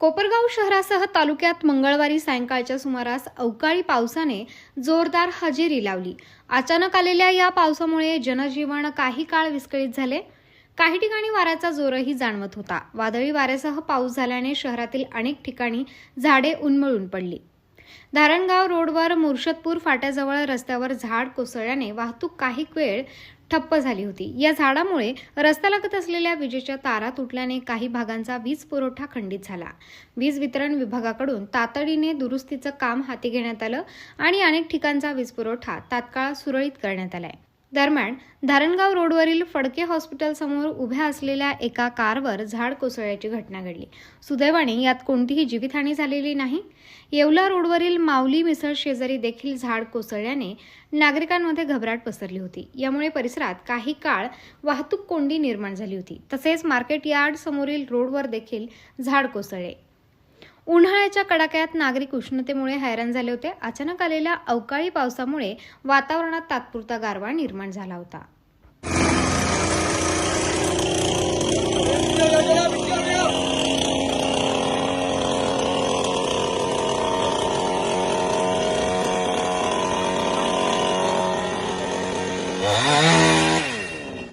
कोपरगाव शहरासह तालुक्यात मंगळवारी सायंकाळच्या सुमारास अवकाळी पावसाने जोरदार हजेरी लावली. अचानक आलेल्या या पावसामुळे जनजीवन काही काळ विस्कळीत झाले. काही ठिकाणी वाऱ्याचा जोरही जाणवत होता. वादळी वाऱ्यासह पाऊस झाल्याने शहरातील अनेक ठिकाणी झाडे उन्मळून पडली. धारणगाव रोडवर मुर्शदपूर फाट्याजवळ रस्त्यावर झाड कोसळल्याने वाहतूक काही वेळ ठप्प झाली होती. या झाडामुळे रस्त्यालगत असलेल्या विजेच्या तारा तुटल्याने काही भागांचा वीज पुरवठा खंडित झाला. वीज वितरण विभागाकडून तातडीने दुरुस्तीचं काम हाती घेण्यात आलं आणि अनेक ठिकाणचा वीज पुरवठा तात्काळ सुरळीत करण्यात आलाय. दरम्यान धारणगाव रोडवरील फडके हॉस्पिटलसमोर उभ्या असलेल्या एका कारवर झाड कोसळल्याची घटना घडली. सुदैवाने यात कोणतीही जीवितहानी झालेली नाही. येवला रोडवरील माऊली मिसळ शेजारी देखील झाड कोसळल्याने नागरिकांमध्ये घबराट पसरली होती. यामुळे परिसरात काही काळ वाहतूक कोंडी निर्माण झाली होती. तसेच मार्केट यार्ड समोरील रोडवर देखील झाड कोसळले. उन्हाळ्याच्या कडाक्यात नागरिक उष्णतेमुळे हैराण झाले होते अचानक आलेल्या अवकाळी पावसामुळे वातावरणात तात्पुरता गारवा निर्माण झाला होता Yeah.